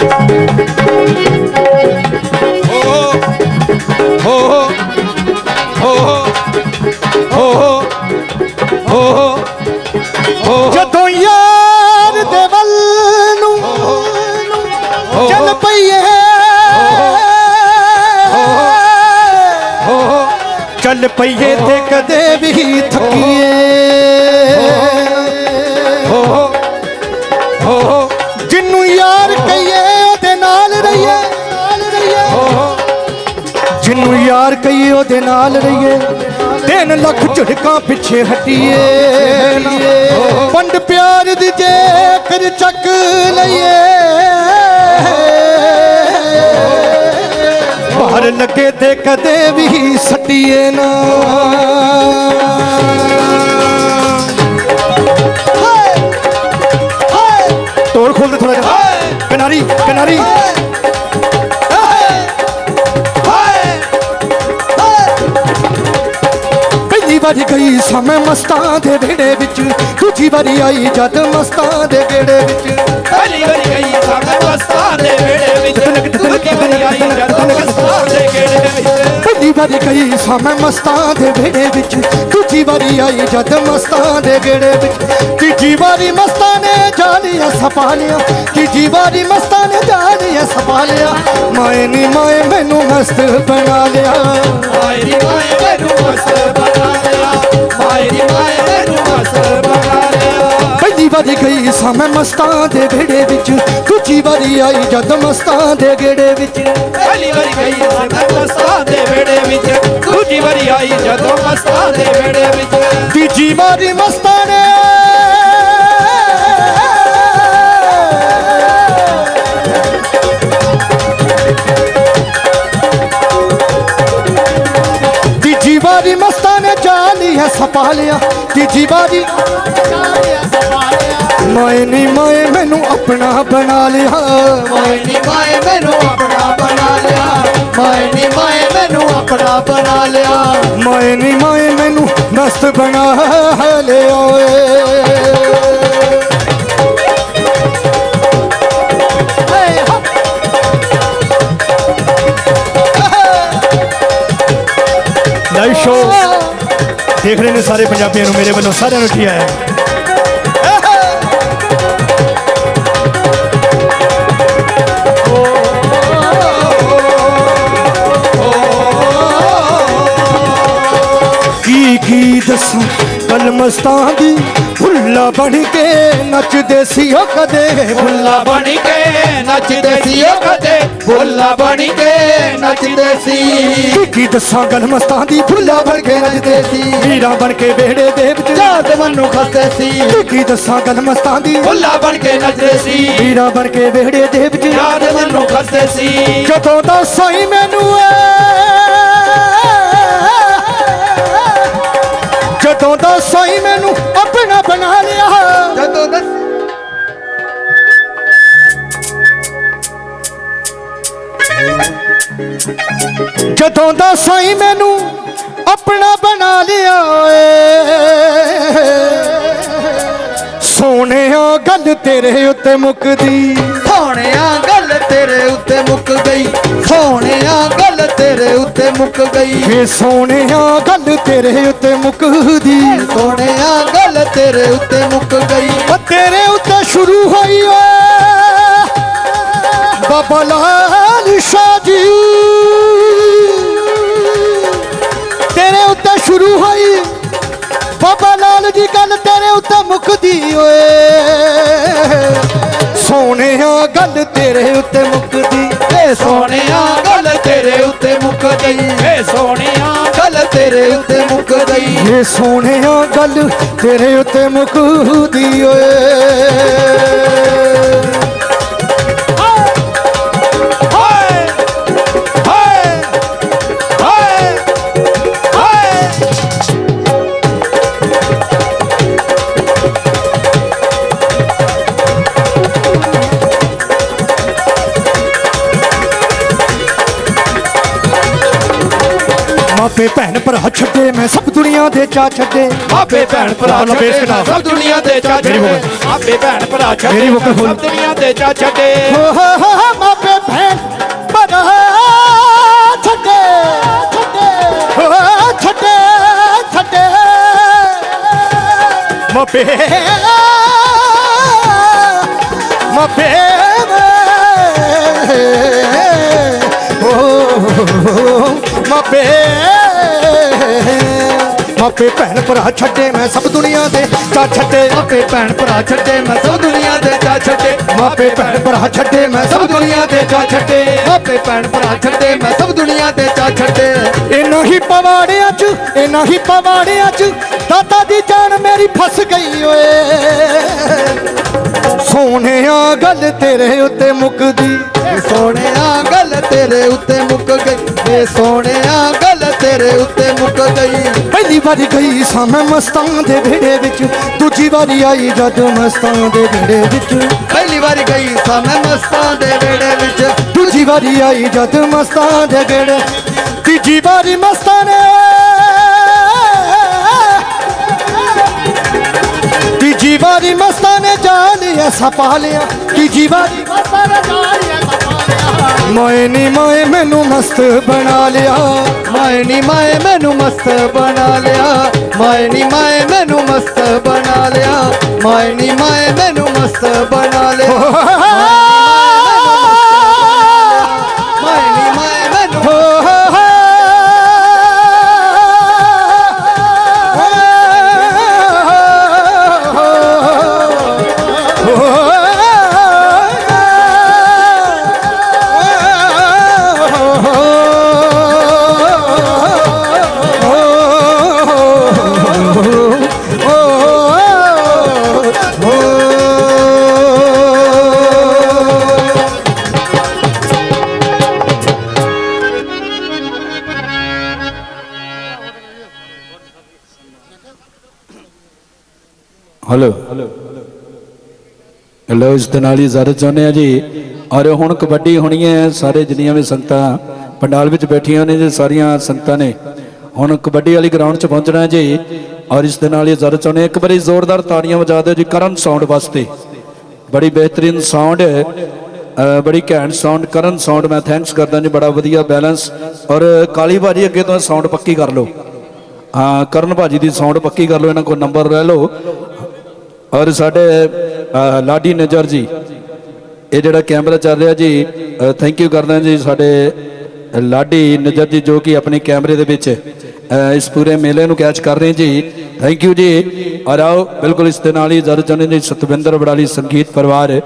ਹੋ ਹੋ ਹੋ ਜਦੋਂ ਯਾਰ ਦੇ ਵੱਲ ਨੂੰ ਚੱਲ ਪਈਏ। ਚੱਲ ਪਈਏ ਤੇ ਕਦੇ ਵੀ ਥੱਕੀਏ। ਉਹਦੇ ਨਾਲ ਰਹੀਏ। ਤਿੰਨ ਲੱਖ ਝਟਕਾਂ ਪਿੱਛੇ ਹਟੀਏ। ਪੰਡ ਪਿਆਰ ਦੀ ਜੇਕਰ ਚੱਕ ਲਈਏ। ਬਾਹਰ ਲੱਗੇ ਤੇ ਕਦੇ ਵੀ ਸੱਟੀਏ ਨਾ। ਹਾਏ ਹਾਏ। ਤੋੜ ਖੋਲ ਦੇ ਥੋੜਾ ਜਿਹਾ। ਕਿਨਾਰੀ ਕਿਨਾਰੀ। ਸਮੇਂ ਮਸਤਾਂ ਦੇ ਵਿਹੜੇ ਵਿੱਚ ਦੂਜੀ ਵਾਰੀ ਆਈ ਜਦ ਮਸਤਾਂ ਦੇ ਵਿਹੜੇ ਵਿੱਚ। ਪਹਿਲੀ ਵਾਰੀ ਗਈ ਸਾਡਾ ਮਸਤਾਂ ਦੇ ਵੇੜੇ ਵਿੱਚ। ਦੂਜੀ ਵਾਰੀ ਆਈ ਜਦ ਮਸਤਾਂ ਦੇ ਗੇੜੇ ਵਿੱਚ। ਪਹਿਲੀ ਵਾਰੀ ਗਈ ਸਮੇਂ ਮਸਤਾਂ ਦੇ ਵਿਹੜੇ ਵਿੱਚ। ਦੂਜੀ ਵਾਰੀ ਆਈ ਜਦ ਮਸਤਾਂ ਦੇ ਵਿਹੜੇ ਵਿੱਚ। ਤੀਜੀ ਵਾਰੀ ਮਸਤਾਂ ਨੇ ਜਾਲੀਆਂ ਸਪਾ ਲਿਆ ਤੀਜੀ ਵਾਰੀ ਮਸਤਾਂ ਨੇ ਜਾਲੀਆਂ ਸਪਾ ਲਿਆ ਮਾਏ ਨੀ ਮਾਏ ਮੈਨੂੰ ਮਸਤ ਬਣਾ ਲਿਆ। ਮਾਏ ਦੀ ਮਾਏ ਮੈਨੂੰ ਮਸਤ ਬਣਾ ਲਿਆ। ਪਹਿਲੀ ਵਾਰੀ ਗਈ ਸਮੇਂ ਮਸਤਾਂ ਦੇ ਵਿਹੜੇ ਵਿੱਚ ਦੂਜੀ ਵਾਰੀ ਆਈ ਜਦ ਮਸਤਾਂ ਦੇ ਗੇੜੇ ਵਿੱਚ। ਪਹਿਲੀ ਵਾਰੀ ਗਈ ਸਾਡਾ ਮਸਤਾਂ ਦੇ ਵੇੜੇ ਵਿੱਚ ਦੂਜੀ ਵਾਰੀ ਆਈ ਜਦੋਂ ਮਸਤਾਂ ਦੇ ਵੇੜੇ ਵਿੱਚ। ਤੀਜੀ ਵਾਰੀ ਮਸਤਾਂ ਨੇ ਸਪਾ ਲਿਆ ਤੀਜੀ ਵਾਰੀ ਮਾਏ ਨੀ ਮਾਏ ਮੈਨੂੰ ਆਪਣਾ ਬਣਾ ਲਿਆ। ਮਾਏ ਨੀ ਮਾਏ ਮੈਨੂੰ ਆਪਣਾ ਬਣਾ ਲਿਆ। ਮਾਏ ਨੀ ਮਾਏ ਮੈਨੂੰ ਆਪਣਾ ਬਣਾ ਲਿਆ। ਮਾਏ ਨੀ ਮਾਏ ਮੈਨੂੰ ਮਸਤ ਬਣਾ ਲਿਆ ਓਏ। ਸਾਰੇ ਪੰਜਾਬੀਆਂ ਨੂੰ ਮੇਰੇ ਵੱਲੋਂ ਸਾਰਿਆਂ ਨੂੰ ਕੀ ਆਇਆ ਕੀ ਕੀ ਦੱਸਾਂ ਕਲ ਮਸਤਾਂ ਦੀ ਭੁੱਲਾ ਬਣ ਕੇ ਨੱਚਦੇ ਸੀ ਉਹ ਕਦੇ। ਭੁੱਲਾ ਬੁੱਲਾ ਬਣ ਕੇ ਨੱਚਦੇ ਸੀ ਉਹ ਕਦੇ। ਬੁੱਲਾ ਬਣ ਕੇ ਨੱਚਦੇ ਸੀ। ਕੀ ਕੀ ਦੱਸਾਂ ਕਲ ਮਸਤਾਂ ਦੀ ਭੁੱਲਾ ਬਣ ਕੇ ਨੱਚਦੇ ਸੀ। ਵੀਰਾਂ ਬਣ ਕੇ ਵਿਹੜੇ ਦੇ ਵਿੱਚ ਜਾਤ ਮਨੂੰ ਖਸਤੇ ਸੀ। ਕੀ ਕੀ ਦੱਸਾਂ ਕਲ ਮਸਤਾਂ ਦੀ। ਬੁੱਲਾ ਬਣ ਕੇ ਨੱਚਦੇ ਸੀ। ਵੀਰਾਂ ਬਣ ਕੇ ਵਿਹੜੇ ਦੇ ਵਿੱਚ ਯਾਦ ਮਨੂੰ ਖਸਤੇ ਸੀ। ਜਦੋਂ ਦਾ ਸਾਈ ਮੈਨੂੰ ਏ ਜਦੋਂ ਦਾ ਸਾਈ ਮੈਨੂੰ ਆਪਣਾ ਬਣਾ ਲਿਆ। ਜਦੋਂ ਦੱਸ। ਜਦੋਂ ਦਾ ਸਾਈ ਮੈਨੂੰ ਆਪਣਾ ਬਣਾ ਲਿਆ ਏ। ਸੋਹਣਿਆ ਗੱਲ ਤੇਰੇ ਉੱਤੇ ਮੁੱਕਦੀ। ਸੋਹਣਿਆ ਗੱਲ ਤੇਰੇ ਉੱਤੇ ਮੁੱਕ ਗਈ ਸੋਹਣਿਆ ਗੱਲ ਤੇਰੇ ਉੱਤੇ ਮੁੱਕ ਗਈ। ਵੇ ਸੋਹਣਿਆ ਗੱਲ ਤੇਰੇ ਉੱਤੇ ਮੁੱਕਦੀ ਸੋਹਣਿਆ ਗੱਲ ਤੇਰੇ ਉੱਤੇ ਮੁੱਕ ਗਈ। ਉਹ ਤੇਰੇ ਉੱਤੇ ਸ਼ੁਰੂ ਹੋਈ ਓਏ। ਬਾਬਾ ਲਾਲ ਸ਼ਾਹ ਜੀ। ਤੇਰੇ ਉੱਤੇ ਸ਼ੁਰੂ ਹੋਈ। ਬਾਬਾ ਲਾਲ ਜੀ ਗੱਲ ਤੇਰੇ ਉੱਤੇ ਮੁੱਕਦੀ ਓਏ। ਸੋਹਣਿਆ ਗੱਲ ਤੇਰੇ ਉੱਤੇ ਮੁੱਕਦੀ ਏ ਸੋਹਣਿਆ ਗਈ ਏ ਸੋਹਣਿਆ ਗੱਲ ਤੇਰੇ ਉੱਤੇ ਮੁੱਕ ਗਈ ਇਹ ਸੋਹਣਿਆ ਗੱਲ ਤੇਰੇ ਉੱਤੇ ਮੁੱਕਦੀ ਓਏ। ਮਾਪੇ ਭੈਣ ਭਰਾ ਛੱਡੇ ਮੈਂ ਸਭ ਦੁਨੀਆ ਦੇ ਚਾ ਛੱਡੇ। ਆਪੇ ਭੈਣ ਭਰਾ ਛੱਡੇ। ਸਭ ਦੁਨੀਆ ਦੇ ਚਾ ਛੱਡੇ। ਆਪੇ ਭੈਣ ਭਰਾ ਛੱਡੇ। ਸਭ ਦੁਨੀਆ ਦੇ ਚਾ ਛੱਡੇ। ਹੋ ਹੋ ਹੋ ਹੋ, ਮਾਪੇ ਭੈਣ ਭਰਾ ਛੱਡੇ। ਛੱਡੇ ਹੋ ਛੱਡੇ ਛੱਡੇ। ਮਾਪੇ ਮਾਪੇ ਓ ਮਾਪੇ ਮਾਪੇ ਭੈਣ ਭਰਾ ਛੱਡੇ ਮੈਂ ਸਭ ਦੁਨੀਆ ਦੇ ਚਾ ਛੱਡੇ ਆਪੇ ਭੈਣ ਭਰਾ ਛੱਡੇ ਮੈਂ ਸਭ ਦੁਨੀਆ ਦੇ ਚਾ ਛੱਡੇ ਮਾਪੇ ਭੈਣ ਭਰਾ ਛੱਡੇ ਮੈਂ ਸਭ ਦੁਨੀਆ ਦੇ ਚਾ ਛੱਡੇ ਆਪੇ ਭੈਣ ਭਰਾ ਛੱਡੇ ਮੈਂ ਸਭ ਦੁਨੀਆ ਦੇ ਚਾ ਛੱਡੇ। ਇਹਨਾਂ ਹੀ ਪਵਾੜਿਆਂ 'ਚ, ਇਹਨਾਂ ਹੀ ਪਵਾੜਿਆਂ 'ਚ, ਦਾਤਾ ਦੀ ਜਾਨ ਮੇਰੀ ਫਸ ਗਈ ਓਏ। ਸੋਹਣਿਆ ਗੱਲ ਤੇਰੇ ਉੱਤੇ ਮੁੱਕਦੀ। ਏ ਸੋਹਣਿਆ ਗੱਲ ਤੇਰੇ ਉੱਤੇ ਮੁੱਕ ਗਈ। ਏ ਸੋਹਣਿਆ ਗੱਲ ਤੇਰੇ ਉੱਤੇ ਮੁੱਕ ਗਈ। ਪਹਿਲੀ ਵਾਰੀ ਗਈ ਸਾਂ ਮੈਂ ਮਸਤਾਂ ਦੇ ਵਿਹੜੇ ਵਿੱਚ। ਦੂਜੀ ਵਾਰੀ ਆਈ ਜਦ ਮਸਤਾਂ ਦੇ ਵਿਹੜੇ ਵਿੱਚ। ਪਹਿਲੀ ਵਾਰੀ ਗਈ ਸਾਂ ਮੈਂ ਮਸਤਾਂ ਦੇ ਵੇੜੇ ਵਿੱਚ। ਦੂਜੀ ਵਾਰੀ ਆਈ ਜਦ ਮਸਤਾਂ ਦੇ ਵਿਹੜੇ। ਤੀਜੀ ਵਾਰੀ ਮਸਤਾਂ ਨੇ। ਤੀਜੀ ਵਾਰੀ ਮਸਤਾਂ ਨੇ। ਐਸਾ ਪਾ ਲਿਆ ਤੀਜੀ ਵਾਰੀ ਮਸਤਾਂ ਨੇ ਐਸਾ ਪਾ ਲਿਆ ਨੀ ਮੋਏ ਮੈਨੂੰ ਮਸਤ ਬਣਾ ਲਿਆ ਮਾਏ ਨੀ ਮਾਏ ਮੈਨੂੰ ਮਸਤ ਬਣਾ ਲਿਆ ਮਾਏ ਨੀ ਮਾਏ ਮੈਨੂੰ ਮਸਤ ਬਣਾ ਲਿਆ ਮਾਏ ਨੀ ਮਾਏ ਮੈਨੂੰ ਮਸਤ ਬਣਾ ਲਿਆ। ਹਲੋ। ਹਲੋ ਇਸ ਦੇ ਨਾਲ ਹੀ ਜ਼ਰੂਰ ਚਾਹੁੰਦੇ ਆ ਜੀ। ਔਰ ਹੁਣ ਕਬੱਡੀ ਹੋਣੀ ਹੈ ਸਾਰੇ ਜਿੰਨੀਆਂ ਵੀ ਸੰਗਤਾਂ ਪੰਡਾਲ ਵਿੱਚ ਬੈਠੀਆਂ ਨੇ ਜੀ ਸਾਰੀਆਂ ਸੰਗਤਾਂ ਨੇ। ਹੁਣ ਕਬੱਡੀ ਵਾਲੀ ਗਰਾਊਂਡ 'ਚ ਪਹੁੰਚਣਾ ਜੀ। ਔਰ ਇਸ ਦੇ ਨਾਲ ਹੀ ਜ਼ਰੂਰ ਚਾਹੁੰਦੇ ਹਾਂ, ਇੱਕ ਵਾਰੀ ਜ਼ੋਰਦਾਰ ਤਾੜੀਆਂ ਵਜਾ ਦਿਓ ਜੀ ਕਰਨ ਸਾਊਂਡ ਵਾਸਤੇ। ਬੜੀ ਬਿਹਤਰੀਨ ਸਾਊਂਡ ਹੈ। ਬੜੀ ਘੈਂਟ ਸਾਊਂਡ ਕਰਨ ਸਾਊਂਡ ਮੈਂ ਥੈਂਕਸ ਕਰਦਾ ਜੀ ਬੜਾ ਵਧੀਆ ਬੈਲੈਂਸ ਔਰ ਕਾਲੀ ਭਾਜੀ ਅੱਗੇ ਤੋਂ ਸਾਊਂਡ ਪੱਕੀ ਕਰ ਲਓ। ਹਾਂ ਕਰਨ ਭਾਜੀ ਦੀ ਸਾਊਂਡ ਪੱਕੀ ਕਰ ਲਓ ਇਹਨਾਂ ਕੋਲ ਨੰਬਰ ਲੈ ਲਓ। ਔਰ ਸਾਡੇ ਲਾਡੀ ਨਜਰ ਜੀ, ਇਹ ਜਿਹੜਾ ਕੈਮਰਾ ਚੱਲ ਰਿਹਾ ਜੀ ਥੈਂਕ ਯੂ ਕਰਦੇ ਹਾਂ ਜੀ ਸਾਡੇ ਲਾਡੀ ਨਜਰ ਜੀ ਜੋ ਕਿ ਆਪਣੇ ਕੈਮਰੇ ਦੇ ਵਿੱਚ ਇਸ ਪੂਰੇ ਮੇਲੇ ਨੂੰ ਕੈਚ ਕਰ ਰਹੇ ਜੀ। ਥੈਂਕ ਯੂ ਜੀ। ਔਰ ਆਓ, ਬਿਲਕੁਲ ਇਸ ਦੇ ਨਾਲ ਹੀ ਜਰ ਜਨ ਜੀ, ਸਤਵਿੰਦਰ ਬੜਾਲੀ ਸੰਗੀਤ ਪਰਿਵਾਰ